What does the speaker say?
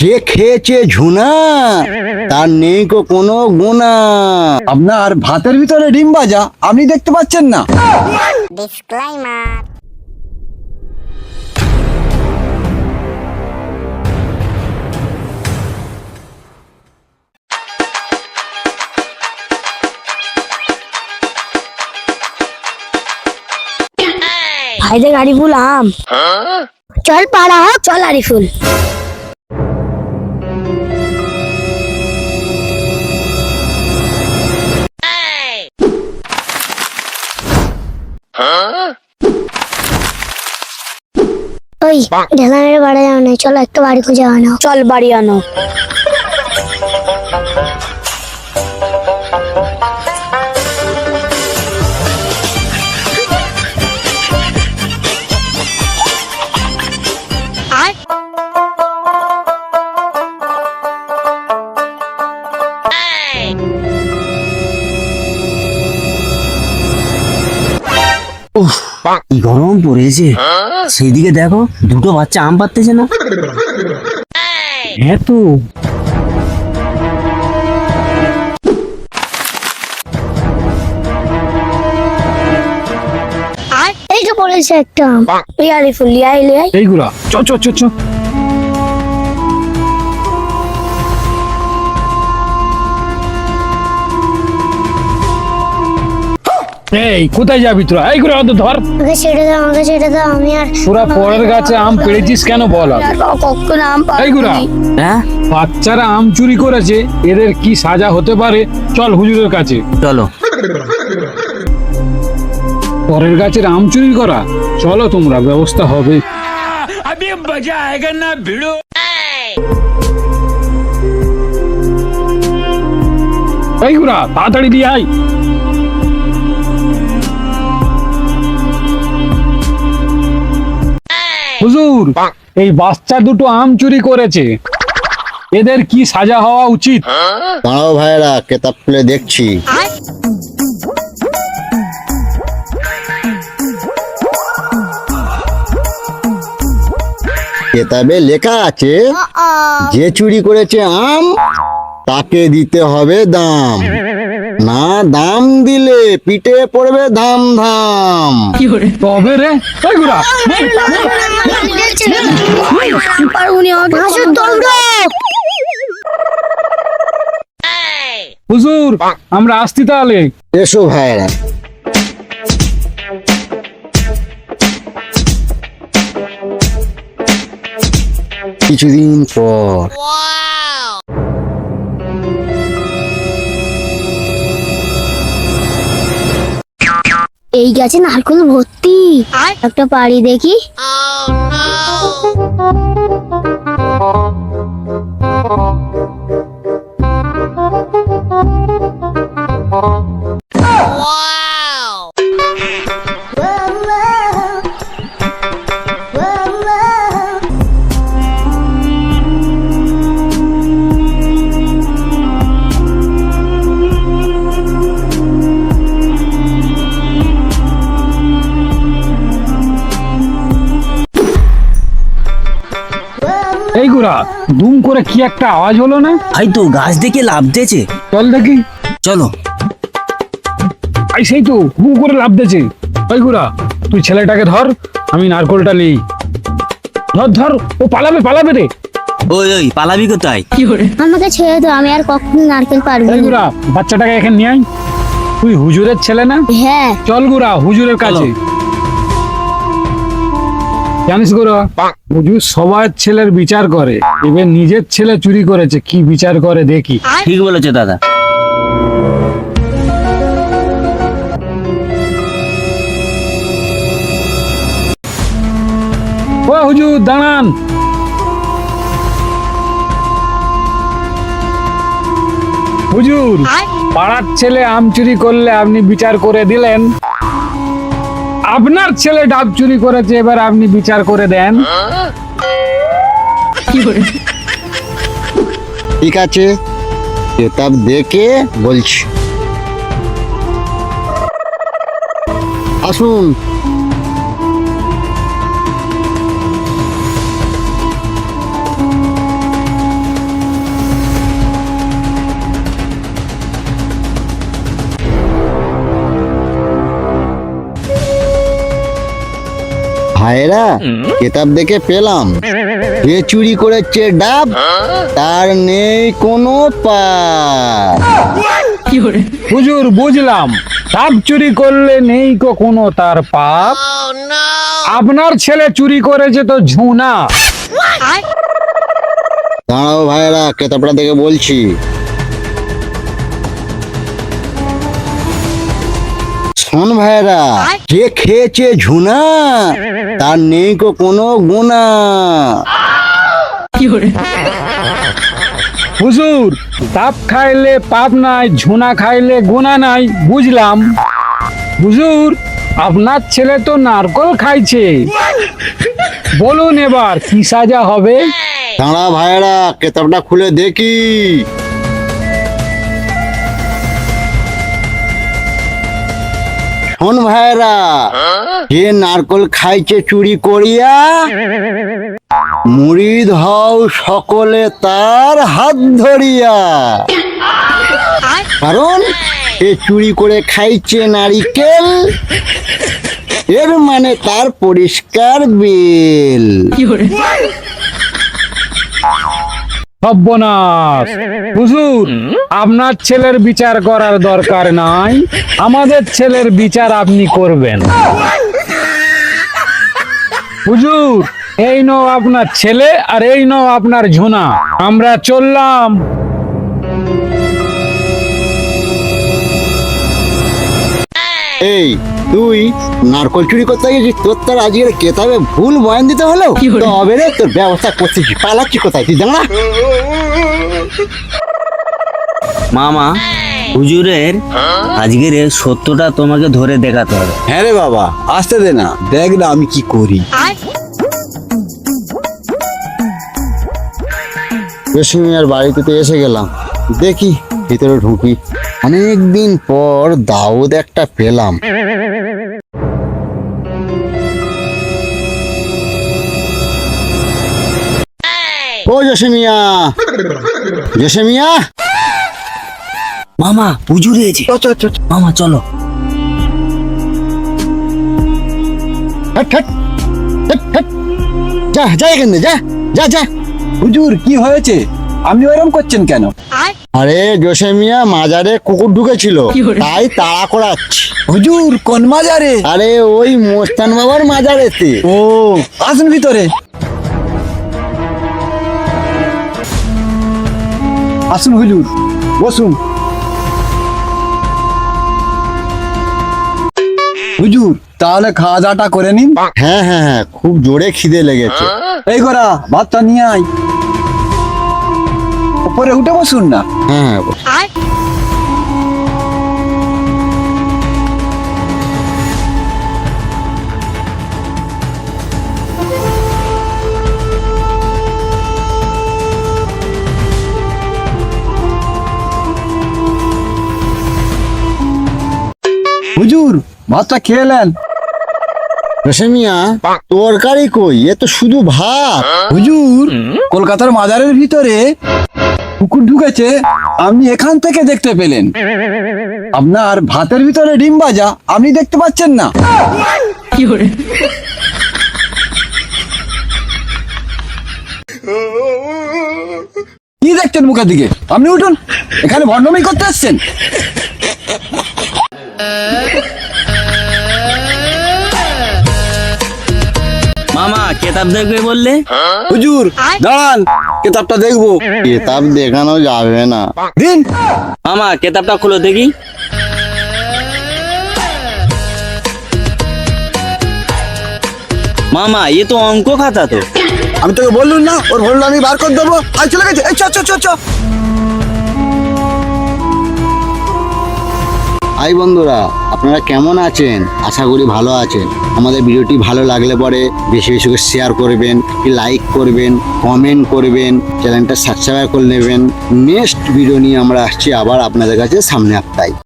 যে খেয়েছে ঝুনা তার নেই কো কোনো গুণা। আপনার ভাতের ভিতরে ডিম ভাজা আপনি দেখতে পাচ্ছেন না. ভাইরে গাড়ি ফুল আম। চল পাড়া হোক চল আরিফুল ওই ঢেলা মেরে বাড়ি যাও না চলো একটা বাড়ি খুঁজে আনো। চল বাড়ি আনো। পড়েছে সেইদিকে দেখো দুটো বাচ্চা আম পাততেছে না। হ্যাঁ তো এই তো পড়েছে একটা আরিফুল লিয়াই লিয়াই এইগুলা। চ চ চ চ। এই কোথায় যাবি তোরা? এই করে অত ধর। আমাকে ছেড়ে দাও আমাকে ছেড়ে দাও আমি আর তোরা পরের গাছে আম পেড়েছিস কেন বল? কখন আম এই গুড়া হ্যাঁ? বাচ্চারা আম চুরি করেছে এদের কি সাজা হতে পারে? চল হুজুরের কাছে। চলো। পরের গাছের আম চুরি করা। চলো তোমরা ব্যবস্থা হবে। এই গুড়া তাড়াতাড়ি দিয়ে আয়। হুজুর এই বাচ্চা দুটো আম চুরি করেছে। এদের কি সাজা হওয়া উচিত? দাঁড়াও ভাইরা কেতাব খুলে দেখছি। কেতাবে লেখা আছে যে চুরি করেছে আম তাকে দিতে হবে দাম। না দাম দিলে পিঠে পড়বে ধাম ধাম তবে রে এই গুড়া। হুজুর আমরা আসছি তাহলে। এসো ভাইরা কিছুদিন পর। এই গাছে নারকল ভর্তি। একটা পাড়ি দেখি। এই গুড়া দুম করে কি একটা আওয়াজ হলো না? ভাই তো গাছ দেখে লাভ দিয়েছে। চল দেখি। চলো। আই সেই তো হু করে লাভ দিয়েছে। ওই গুড়া তুই ছেলেটাকে ধর আমি নারকলটা নেই। ধর ধর ও পালাবে পালাবে রে। ওই ওই পালাবি কোথায়? কি করে? আমাকে ছেড়ে দাও আমি আর কখনো নারকেল পারব এই গুড়া বাচ্চাটাকে এখানে নিয়ে আয়। তুই হুজুরের ছেলে না? হ্যাঁ। চল গুড়া হুজুরের কাছে। জানিস গুড়া হুজুর সবার ছেলের বিচার করে এবার নিজের ছেলে চুরি করেছে কি বিচার করে দেখি। ঠিক বলেছ দাদা। ও হুজুর দাঁড়ান। হুজুর পাড়ার ছেলে আম চুরি করলে আপনি বিচার করে দিলেন। আপনার ছেলে ডাব চুরি করেছে এবার আপনি বিচার করে দেন। ঠিক আছে কেতাব দেখে বলছি। আসুন ভাইরা কেতাব দেখে পেলাম। যে চুরি করেছে ডাব তার নেই কোনো পাপ। হুজুর বুঝলাম। ডাব চুরি করলে নেই কো কোনো তার পাপ। আপনার ছেলে চুরি করেছে তো ঝুনা। দাঁড়াও ভাইরা কেতাবটা দেখে বলছি। শোন ভাইরা যে খেয়েছে ঝুনা তার নেই কো কোনো গুণা। হুজুর ডাব খাইলে পাপ নাই ঝুনা খাইলে গুণা নাই বুঝলাম। হুজুর আপনার ছেলে তো নারকল খাইছে। বলুন এবার কি সাজা হবে? দাঁড়া ভাইরা কেতাবটা খুলে দেখি। শোন ভাইরা যে নারকল খাইছে চুরি করিয়া মুড়িদ হও সকলে তার হাত ধরিয়া। কারণ এ চুরি করে খাইছে নারিকেল এর মানে তার পরিষ্কার বিল। হুজুর আপনার ছেলের বিচার করার দরকার নাই। আমাদের ছেলের বিচার আপনি করবেন। হুজুর এই নাও আপনার ছেলে আর এই নাও আপনার ঝুনা। আমরা চললাম। এই তুই নারকল চুরি করতে গেছিস তোর তার আজকের কেতাবে ভুল বয়ান দিতে হলো? তবে রে তোর ব্যবস্থা করতেছি পালাচ্ছি কোথায়? তুই জানা মামা হুজুরের আজকের সত্যটা তোমাকে ধরে দেখাতে হবে। হ্যাঁ রে বাবা আসতে দে না। দেখ না আমি কি করি। রশ্মিয়ার বাড়িতে তো এসে গেলাম। দেখি ভিতরে ঢুকি। অনেক দিন পর দাউদ একটা পেলাম। ও জসিমিয়া। জসিমিয়া? মামা হুজুর এসে মামা চলো। হাট, হাট, হাট, হাট। যা যা এখান যা যা যা। হুজুর কি হয়েছে? আপনি ওরকম করছেন কেন? আরে জোসেমিয়া মাজারে কুকুর ঢুকেছিল। তাই তাড়া করাচ্ছি। হুজুর কোন মাজারে? আরে ওই মোস্তান বাবার মাজারেতে। ও আসুন ভিতরে। আসুন হুজুর বসুন। হুজুর তাহলে খাওয়া দাওয়াটা করে নিন। হ্যাঁ হ্যাঁ হ্যাঁ খুব জোরে খিদে লেগেছে। এই করা ভাতটা নিয়ে আয়। উপরে উঠে বসুন না। হ্যাঁ। হুজুর ভাতটা খেয়ে নেন। জোসেমিয়া তরকারি কই? এ তো শুধু ভাত। হুজুর কলকাতার মাজারের ভিতরে কুকুর ঢুকেছে আপনি এখান থেকে দেখতে পেলেন। আপনার ভাতের ভিতরে ডিম ভাজা আপনি দেখতে পাচ্ছেন না। কি দেখছেন মুখের দিকে? আপনি উঠুন এখানে ভণ্ডমি করতে আসছেন মামা কেতাব দেখবে বললে? হুজুর দাঁড়ান কেতাবটা দেখব। কেতাব দেখানো যাবে না। দিন। মামা কেতাবটা খুলো দেখি। মামা এ তো অঙ্ক খাতা তো। আমি তোকে বললুম না ওর ভরলো আমি বার করে দেবো। আজ চলে গেছে। এই চ চ। হাই বন্ধুরা, আপনারা কেমন আছেন? আশা করি ভালো আছেন। আমাদের ভিডিওটি ভালো লাগলে পরে বেশি বেশি করে শেয়ার করবেন লাইক করবেন কমেন্ট করবেন চ্যানেলটা সাবস্ক্রাইব করে নেবেন। নেক্সট ভিডিও নিয়ে আমরা আসছি আবার আপনাদের কাছে সামনে আপতাই